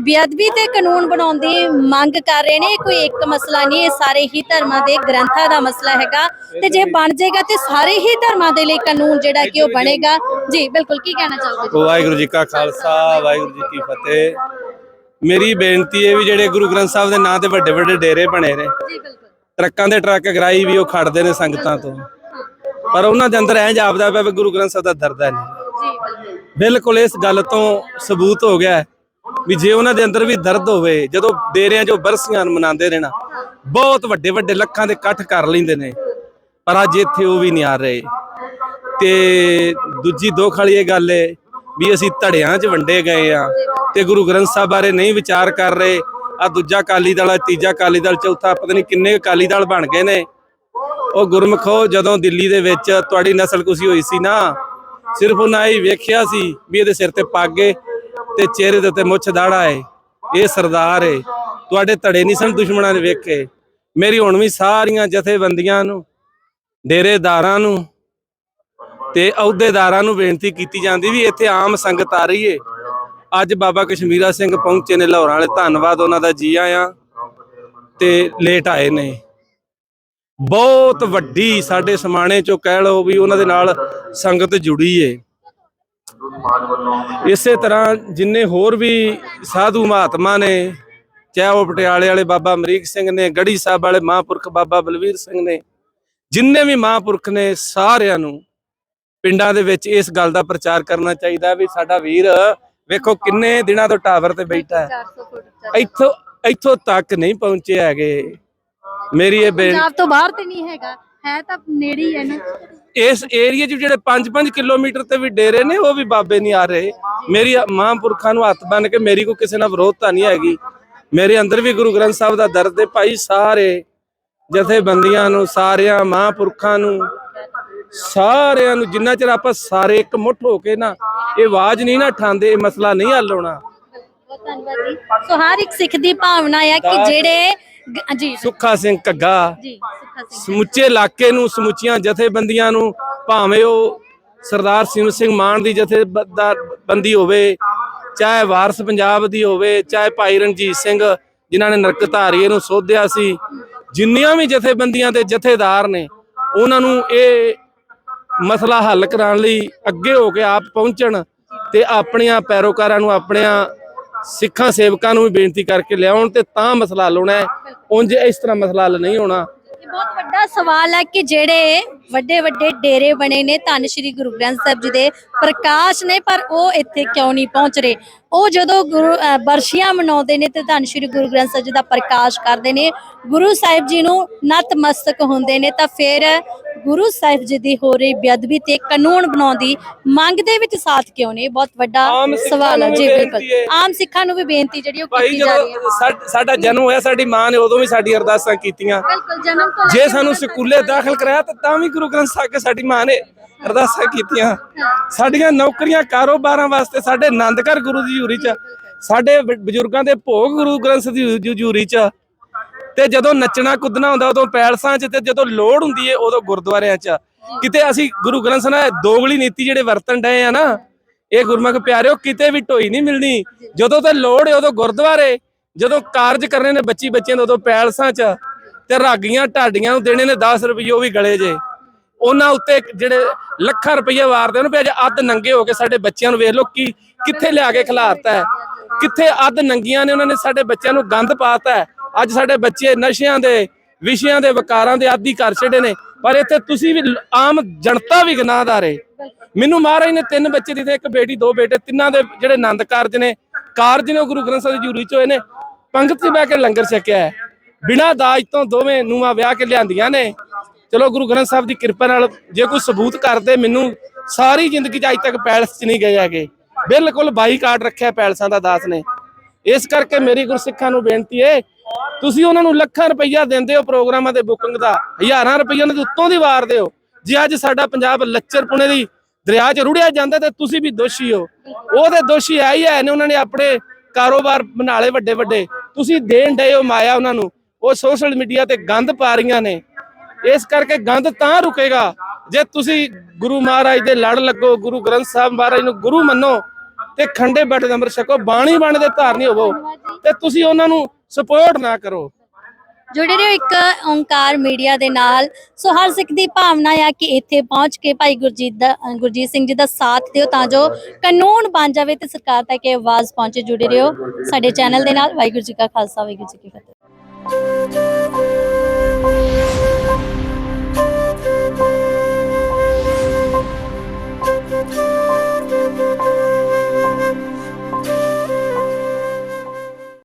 ਬੇਅਦਬੀ ਤੇ ਕਾਨੂੰਨ ਬਣਾਉਣ ਦੀ ਮੰਗ ਕਰ ਰਹੇ ਨੇ। ਕੋਈ ਇੱਕ ਮਸਲਾ ਨਹੀਂ ਇਹ ਸਾਰੇ ਹੀ ਧਰਮਾਂ ਦੇ ਗ੍ਰੰਥਾਂ ਦਾ ਮਸਲਾ ਹੈਗਾ। ਤੇ ਜੇ ਬਣ ਜਾਏਗਾ ਤੇ ਸਾਰੇ ਹੀ ਧਰਮਾਂ ਦੇ ਲਈ ਕਾਨੂੰਨ ਜਿਹੜਾ ਕਿ ਉਹ ਬਣੇਗਾ। ਜੀ ਬਿਲਕੁਲ ਕੀ ਕਹਿਣਾ ਚਾਹੋਗੇ? ਵਾਹਿਗੁਰੂ ਜੀ ਕਾ ਖਾਲਸਾ ਵਾਹਿਗੁਰੂ ਜੀ ਕੀ ਫਤਿਹ। ਮੇਰੀ ਬੇਨਤੀ ਹੈ ਵੀ ਜਿਹੜੇ ਗੁਰੂ ਗ੍ਰੰਥ ਸਾਹਿਬ ਦੇ ਨਾਂ ਤੇ ਵੱਡੇ ਵੱਡੇ ਡੇਰੇ ਬਣੇ ਨੇ। ਜੀ ਬਿਲਕੁਲ। ਟਰੱਕਾਂ ਦੇ ਟਰੱਕ ਗਰਾਈ ਵੀ ਉਹ ਖੜਦੇ ਨੇ ਸੰਗਤਾਂ ਤੋਂ। ਪਰ ਉਹਨਾਂ ਦੇ ਅੰਦਰ ਐਂ ਜਾਪਦਾ ਪਿਆ ਵੀ ਗੁਰੂ ਗ੍ਰੰਥ ਸਾਹਿਬ ਦਾ ਦਰਦ ਹੈ ਨਹੀਂ। ਜੀ ਬਿਲਕੁਲ। ਇਸ ਗੱਲ ਤੋਂ ਸਬੂਤ ਹੋ ਗਿਆ ਵੀ ਜੇ ਉਹਨਾਂ ਦੇ ਅੰਦਰ ਵੀ ਦਰਦ ਹੋਵੇ ਜਦੋਂ ਡੇਰਿਆਂ 'ਚੋਂ ਬਰਸੀਆਂ ਮਨਾਉਂਦੇ ਨਾ ਬਹੁਤ ਵੱਡੇ ਵੱਡੇ ਲੱਖਾਂ ਦੇ ਇਕੱਠ ਕਰ ਲੈਂਦੇ ਨੇ ਪਰ ਅੱਜ ਇੱਥੇ ਉਹ ਵੀ ਨਹੀਂ ਆ ਰਹੇ। ਤੇ ਦੂਜੀ ਦੁੱਖ ਵਾਲੀ ਇਹ ਗੱਲ ਹੈ ਵੀ ਅਸੀਂ ਧੜਿਆਂ 'ਚ ਵੰਡੇ ਗਏ ਆ ਤੇ ਗੁਰੂ ਗ੍ਰੰਥ ਸਾਹਿਬ ਬਾਰੇ ਨਹੀਂ ਵਿਚਾਰ ਕਰ ਰਹੇ। ਆ ਦੂਜਾ ਅਕਾਲੀ ਦਲ ਆ ਤੀਜਾ ਅਕਾਲੀ ਦਲ ਚੌਥਾ ਪਤਾ ਨਹੀਂ ਕਿੰਨੇ ਅਕਾਲੀ ਦਲ ਬਣ ਗਏ ਨੇ। ਉਹ ਗੁਰਮਖੋ ਜਦੋਂ ਦਿੱਲੀ ਦੇ ਵਿੱਚ ਤੁਹਾਡੀ ਨਸਲ ਕੁਸੀ ਹੋਈ ਸੀ ਨਾ, ਸਿਰਫ ਉਹਨਾਂ ਇਹ ਵੇਖਿਆ ਸੀ ਵੀ ਇਹਦੇ ਸਿਰ ਤੇ ਪੱਗ ਏ ਤੇ ਚਿਹਰੇ ਦੇ ਉੱਤੇ ਮੁੱਛ ਦਾੜਾ ਏ। ਇਹ ਸਰਦਾਰ ਏ। ਤੁਹਾਡੇ ਧੜੇ ਨਹੀਂ ਸਨ ਦੁਸ਼ਮਣਾਂ ਨੇ ਵੇਖੇ। ਮੇਰੀ ਹੁਣ ਵੀ ਸਾਰੀਆਂ ਜਥੇਬੰਦੀਆਂ ਨੂੰ, ਡੇਰੇਦਾਰਾਂ ਨੂੰ ਤੇ ਅਹੁਦੇਦਾਰਾਂ ਨੂੰ ਬੇਨਤੀ ਕੀਤੀ ਜਾਂਦੀ ਵੀ ਇੱਥੇ ਆਮ ਸੰਗਤ ਆ ਰਹੀ ਏ। ਅੱਜ ਬਾਬਾ ਕਸ਼ਮੀਰਾ ਸਿੰਘ ਪਹੁੰਚੇ ਨੇ, ਲਾਹੌਰਾਂ ਵਾਲੇ। ਧੰਨਵਾਦ, ਉਹਨਾਂ ਦਾ ਜੀ ਆਇਆਂ। ਤੇ ਲੇਟ ਆਏ ਨੇ। ਬਹੁਤ ਵੱਡੀ ਸਾਡੇ ਸਮਾਣੇ ਚੋਂ ਕਹਿ ਲਓ ਵੀ ਉਹਨਾਂ ਦੇ ਨਾਲ ਸੰਗਤ ਜੁੜੀ ਏ। ਇਸੇ ਤਰ੍ਹਾਂ ਜਿੰਨੇ ਹੋਰ ਵੀ ਸਾਧੂ ਮਹਾਤਮਾ ਨੇ ਚਾਹੇ ਉਹ ਪਟਿਆਲੇ ਵਾਲੇ ਬਾਬਾ ਅਮਰੀਕ ਸਿੰਘ ਨੇ ਗੜੀ ਸਾਹਿਬ ਵਾਲੇ ਮਹਾਂਪੁਰਖ ਬਾਬਾ ਬਲਵੀਰ ਸਿੰਘ ਨੇ ਜਿੰਨੇ ਵੀ ਮਹਾਂਪੁਰਖ ਨੇ ਸਾਰਿਆਂ ਨੂੰ ਪਿੰਡਾਂ ਦੇ ਵਿੱਚ ਇਸ ਗੱਲ ਦਾ ਪ੍ਰਚਾਰ ਕਰਨਾ ਚਾਹੀਦਾ ਵੀ ਸਾਡਾ ਵੀਰ ਵੇਖੋ ਕਿੰਨੇ ਦਿਨਾਂ ਤੋਂ ਟਾਵਰ ਤੇ ਬੈਠਾ ਹੈ। 400 ਫੁੱਟ ਇੱਥੋਂ ਇੱਥੋਂ ਤੱਕ ਨਹੀਂ ਪਹੁੰਚੇ ਹੈਗੇ। ਮੇਰੀ ਇਹ ਪੰਜਾਬ ਤੋਂ ਬਾਹਰ ਤੇ ਨਹੀਂ ਹੈਗਾ ਹੈ ਤਾਂ ਨੇੜੇ ਹੀ ਹੈ ਨਾ। ਇਸ ਏਰੀਆ 'ਚ ਜਿਹੜੇ 5-5 ਕਿਲੋਮੀਟਰ ਤੇ ਵੀ ਡੇਰੇ ਨੇ ਉਹ ਵੀ ਬਾਬੇ ਨਹੀਂ ਆ ਰਹੇ। ਮੇਰੀ ਮਹਾਂਪੁਰਖਾਂ ਨੂੰ ਹੱਥ ਬੰਨ ਕੇ ਮੇਰੀ ਕੋ ਕਿਸੇ ਨਾਲ ਵਿਰੋਧਤਾ ਨਹੀਂ ਹੈਗੀ। ਮੇਰੇ ਅੰਦਰ ਵੀ ਗੁਰੂ ਗ੍ਰੰਥ ਸਾਹਿਬ ਦਾ ਦਰਦ ਹੈ ਭਾਈ ਸਾਰੇ ਜਥੇਬੰਦੀਆਂ ਨੂੰ ਸਾਰਿਆਂ ਮਹਾਂਪੁਰਖਾਂ ਨੂੰ ਸਾਰਿਆਂ ਨੂੰ ਜਿੰਨਾ ਚਿਰ ਆਪਾਂ ਸਾਰੇ ਇੱਕ ਮੁੱਠ ਹੋ ਕੇ ਨਾ ਇਹ ਆਵਾਜ਼ ਨਹੀਂ ਨਾ ਠਾਂਦੇ ਇਹ ਮਸਲਾ ਨਹੀਂ ਹੱਲ ਹੋਣਾ। ਬਹੁਤ ਧੰਨਵਾਦ ਜੀ। ਸੋ ਹਰ ਇੱਕ ਸਿੱਖ ਦੀ ਭਾਵਨਾ ਆ ਕਿ ਜਿਹੜੇ ਗ- ਜੀ। ਸੁੱਖਾ ਸਿੰਘ ਘੱਗਾ। ਜੀ ਸੁੱਖਾ ਸਿੰਘ ਸਮੁੱਚੇ ਇਲਾਕੇ ਨੂੰ ਸਮੁੱਚੀਆਂ ਜਥੇਬੰਦੀਆਂ ਨੂੰ ਭਾਵੇਂ ਉਹ ਸਰਦਾਰ ਸਿਮਰ ਸਿੰਘ ਮਾਨ ਦੀ ਜਥੇਬੰਦੀ ਹੋਵੇ ਚਾਹੇ ਵਾਰਸ ਪੰਜਾਬ ਦੀ ਹੋਵੇ ਚਾਹੇ ਭਾਈ ਰਣਜੀਤ ਸਿੰਘ ਜਿਨ੍ਹਾਂ ਨੇ ਨਰਕ ਧਾਰੀਏ ਨੂੰ ਸੋਧਿਆ ਸੀ ਜਿੰਨੀਆਂ ਵੀ ਜਥੇਬੰਦੀਆਂ ਦੇ ਜਥੇਦਾਰ ਨੇ ਉਹਨਾਂ ਨੂੰ ਇਹ ਮਸਲਾ ਹੱਲ ਕਰਾਉਣ ਲਈ ਅੱਗੇ ਹੋ ਕੇ ਆਪ ਪਹੁੰਚਣ ਤੇ ਆਪਣੀਆਂ ਪੈਰੋਕਾਰਾਂ ਨੂੰ ਆਪਣੀਆਂ ਸਿੱਖਾਂ ਸੇਵਕਾਂ ਨੂੰ ਵੀ ਬੇਨਤੀ ਕਰਕੇ ਲਿਆਉਣ ਤੇ ਤਾਂ ਮਸਲਾ ਹੱਲ ਹੈ। ਉਂਝ ਇਸ ਤਰ੍ਹਾਂ ਮਸਲਾ ਹੱਲ ਨਹੀਂ ਹੋਣਾ। ਇਹ ਬਹੁਤ ਵੱਡਾ ਸਵਾਲ ਹੈ ਕਿ ਜਿਹੜੇ ਵੱਡੇ ਵੱਡੇ ਡੇਰੇ ਬਣੇ ਨੇ ਧੰਨ ਸ਼੍ਰੀ ਗੁਰੂ ਗ੍ਰੰਥ ਸਾਹਿਬ ਜੀ ਦੇ ਪ੍ਰਕਾਸ਼ ਨੇ, ਪਰ ਉਹ ਇੱਥੇ ਕਿਉਂ ਨਹੀਂ ਪਹੁੰਚ ਰਹੇ? ਉਹ ਜਦੋਂ ਗੁਰੂ ਅਹ ਬਰਸ਼ੀਆਂ ਮਨਾਉਂਦੇ ਨੇ ਤੇ ਧੰਨ ਸ਼੍ਰੀ ਗੁਰੂ ਗ੍ਰੰਥ ਸਾਹਿਬ ਜੀ ਦਾ ਪ੍ਰਕਾਸ਼ ਕਰਦੇ ਨੇ, ਗੁਰੂ ਸਾਹਿਬ ਜੀ ਨੂੰ ਨਤਮਸਤਕ ਹੁੰਦੇ ਨੇ ਤਾਂ ਫਿਰ ਗੁਰੂ ਸਾਹਿਬ ਜੀ ਦੀ ਹੋ ਰਹੀ ਬੇਅਦਬੀ ਤੇ ਕਾਨੂੰਨ ਬਣਾਉਣ ਦੀ ਮੰਗ ਦੇ ਵਿੱਚ ਸਾਥ ਕਿਉਂ ਨਹੀਂ ਇਹ ਬਹੁਤ ਵੱਡਾ ਸਵਾਲ ਹੈ ਨੂੰ ਜੀ ਬਿਲਕੁਲ। ਆਮ ਸਿੱਖਾਂ ਨੂੰ ਵੀ ਬੇਨਤੀ ਜਿਹੜੀ ਉਹ ਕੀਤੀ ਜਾ ਰਹੀ ਹੈ। ਸਾਡਾ ਜਨਮ ਹੋਇਆ ਸਾਡੀ ਮਾਂ ਨੇ ਉਦੋਂ ਵੀ ਸਾਡੀ ਅਰਦਾਸਾਂ ਕੀਤੀਆਂ। ਜੇ ਸਾਨੂੰ ਸਕੂਲੇ ਦਾਖਲ ਕਰਾਇਆ ਤਾਂ ਤਾਂ ਵੀ ਗੁਰੂ ਗ੍ਰੰਥ ਸਾਹਿਬ ਕੇ ਸਾਡੀ ਮਾਂ ਨੇ ਅਰਦਾਸਾਂ ਕੀਤੀਆਂ। ਸਾਡੀਆਂ ਨੌਕਰੀਆਂ ਕਾਰੋਬਾਰਾਂ ਵਾਸਤੇ ਸਾਡੇ ਆਨੰਦਕਰ ਗੁਰੂ ਦੀ ਹਜ਼ੂਰੀ ਚ ਸਾਡੇ ਬਜ਼ੁਰਗਾਂ ਦੇ ਭੋਗ ਗੁਰੂ ਗ੍ਰੰਥ ਦੀ ਹਜ਼ੂ- ਹਜ਼ੂਰੀ ਚ ਤੇ ਜਦੋਂ ਨੱਚਣਾ ਕੁੱਦਣਾ ਹੁੰਦਾ ਉਦੋਂ ਪੈਲਸਾਂ 'ਚ ਤੇ ਜਦੋਂ ਲੋੜ ਹੁੰਦੀ ਏ ਉਦੋਂ ਗੁਰਦੁਆਰਿਆਂ 'ਚ। ਕਿਤੇ ਅਸੀਂ ਗੁਰੂ ਗ੍ਰੰਥ ਸਾਹਿਬ ਦੋਗਲੀ ਨੀਤੀ ਜਿਹੜੇ ਵਰਤਣ ਡਏ ਆ ਨਾ ਇਹ ਗੁਰਮੁਖ ਪਿਆਰਿਓ ਕਿਤੇ ਵੀ ਢੋਈ ਨਹੀਂ ਮਿਲਣੀ। ਜਦੋਂ ਤੇ ਲੋੜ ਏ ਉਦੋਂ ਗੁਰਦੁਆਰੇ ਜਦੋਂ ਕਾਰਜ ਕਰਨੇ ਨੇ ਬੱਚੀ ਬੱਚਿਆਂ ਦੇ ਉਦੋਂ ਪੈਲਸਾਂ 'ਚ ਤੇ ਰਾਗੀਆਂ ਢਾਡੀਆਂ ਨੂੰ ਦੇਣੇ ਨੇ 10 ਰੁਪਏ ਉਹ ਵੀ ਗਲੇ ਜੇ। ਉਹਨਾਂ ਉੱਤੇ ਜਿਹੜੇ ਲੱਖਾਂ ਰੁਪਏ ਵਾਰਦੇ ਉਹਨੂੰ ਵੀ ਅੱਜ ਅੱਧ ਨੰਗੇ ਹੋ ਕੇ ਸਾਡੇ ਬੱਚਿਆਂ ਨੂੰ ਵੇਖ ਲਓ ਕੀ ਕਿੱਥੇ ਲਿਆ ਕੇ ਖਿਲਾਰਤਾ ਹੈ। ਕਿੱਥੇ ਅੱਧ ਨੰਗੀਆਂ ਨੇ ਉਹਨਾਂ ਨੇ ਸਾਡੇ ਬੱਚਿਆਂ ਨੂੰ ਗੰਦ ਪਾਤਾ ਹੈ। ਅੱਜ ਸਾਡੇ ਬੱਚੇ ਨਸ਼ਿਆਂ ਦੇ, ਵਿਸ਼ਿਆਂ ਦੇ, ਵਕਾਰਾਂ ਦੇ ਆਦੀ ਕਰ ਛੱਡੇ ਨੇ। ਪਰ ਇੱਥੇ ਤੁਸੀਂ ਵੀ ਆਮ ਜਨਤਾ ਵੀ ਗੁਨਾਹਦਾਰ ਹੈ ਮੈਨੂੰ ਮਹਾਰਾਜ ਨੇ ਤਿੰਨ ਬੱਚੇ ਦਿੱਤੇ, ਇੱਕ ਬੇਟੀ, ਦੋ ਬੇਟੇ, ਤਿੰਨਾਂ ਦੇ ਜਿਹੜੇ ਆਨੰਦ ਕਾਰਜ ਨੇ ਕਾਰਜ ਨੇ ਉਹ ਗੁਰੂ ਗ੍ਰੰਥ ਸਾਹਿਬ ਦੀ ਹਜ਼ੂਰੀ ਚ ਹੋਏ ਨੇ। ਪੰਗਤ 'ਚ ਬਹਿ ਕੇ ਲੰਗਰ ਛਕਿਆ ਹੈ। ਬਿਨਾਂ ਦਾਜ ਤੋਂ ਦੋਵੇਂ ਨੂੰਹਾਂ ਵਿਆਹ ਕੇ ਲਿਆਂਦੀਆਂ ਨੇ। ਚਲੋ ਗੁਰੂ ਗ੍ਰੰਥ ਸਾਹਿਬ ਦੀ ਕਿਰਪਾ ਨਾਲ ਜੇ ਕੋਈ ਸਬੂਤ ਕਰਦੇ, ਮੈਨੂੰ ਸਾਰੀ ਜ਼ਿੰਦਗੀ 'ਚ ਅੱਜ ਤੱਕ ਪੈਲਸ 'ਚ ਨਹੀਂ ਗਏ ਹੈਗੇ। ਬਿਲਕੁਲ ਬਾਈਕਾਟ ਰੱਖਿਆ ਪੈਲਸਾਂ ਦਾ ਦਾਸ ਨੇ। ਇਸ ਕਰਕੇ ਮੇਰੀ ਗੁਰਸਿੱਖਾਂ ਨੂੰ ਬੇਨਤੀ ਹੈ ਤੁਸੀਂ ਉਹਨਾਂ ਨੂੰ ਲੱਖਾਂ ਰੁਪਈਆ ਦਿੰਦੇ ਹੋ ਪ੍ਰੋਗਰਾਮਾਂ ਦੇ ਬੁਕਿੰਗ ਦਾ, ਹਜ਼ਾਰਾਂ ਰੁਪਈਆ ਉਹਨਾਂ ਦੇ ਉੱਤੋਂ ਦੀ ਵਾਰਦੇ ਹੋ ਜੇ ਅੱਜ ਸਾਡਾ ਪੰਜਾਬ ਲੱਚਰ ਦੀ ਦਰਿਆ 'ਚ ਰੁੜਿਆ ਜਾਂਦਾ ਤੇ ਤੁਸੀਂ ਵੀ ਦੋਸ਼ੀ ਹੋ। ਉਹਦੇ ਦੋਸ਼ੀ ਆ ਹੀ ਹੈ ਨੇ, ਉਹਨਾਂ ਨੇ ਆਪਣੇ ਕਾਰੋਬਾਰ ਬਣਾ ਵੱਡੇ ਵੱਡੇ ਤੁਸੀਂ ਦੇਣ ਡਏ ਹੋ ਮਾਇਆ ਉਹਨਾਂ ਨੂੰ। ਉਹ ਸੋਸ਼ਲ ਮੀਡੀਆ ਤੇ ਗੰਦ ਪਾ ਰਹੀਆਂ ਨੇ। ਇਸ ਕਰਕੇ ਗੰਦ ਤਾਂ ਰੁਕੇਗਾ। ਜੇ ਤੁਸੀਂ ਗੁਰੂ ਮਹਾਰਾਜ ਦੇ ਲੜ ਲੱਗੋ, ਗੁਰੂ ਗ੍ਰੰਥ ਸਾਹਿਬ ਮਹਾਰਾਜ ਨੂੰ ਗੁਰੂ ਮੰਨੋ ਤੇ ਖੰਡੇ ਬੈਠ ਅੰਮ੍ਰਿਤ ਛਕੋ, ਬਾਣੀ ਬਾਣੀ ਦੇ ਧਾਰਨੀ ਹੋਵੋ, ਤੇ ਤੁਸੀਂ ਉਹਨਾਂ ਨੂੰ ਸਪੋਰਟ ਨਾ ਕਰੋ। ਜੁੜੇ ਰਹੋ ਇੱਕ ਓੰਕਾਰ ਮੀਡੀਆ ਦੇ ਨਾਲ। ਸੋ ਹਰ ਸਿੱਖ ਦੀ ਭਾਵਨਾ ਆ ਕਿ ਇੱਥੇ ਪਹੁੰਚ ਕੇ ਭਾਈ ਗੁਰਜੀਤ ਦਾ ਗੁਰਜੀਤ ਸਿੰਘ ਜੀ ਦਾ ਸਾਥ ਦਿਓ ਤਾਂ ਜੋ ਕਾਨੂੰਨ ਬਣ ਜਾਵੇ ਤੇ ਸਰਕਾਰ ਤੱਕ ਇਹ ਆਵਾਜ਼ ਪਹੁੰਚੇ। ਜੁੜੇ ਰਹੋ ਸਾਡੇ ਚੈਨਲ ਦੇ ਨਾਲ। ਵਾਹਿਗੁਰੂ ਜੀ ਕਾ ਖਾਲਸਾ, ਵਾਹਿਗੁਰੂ ਜੀ ਕੀ ਫਤਿਹ।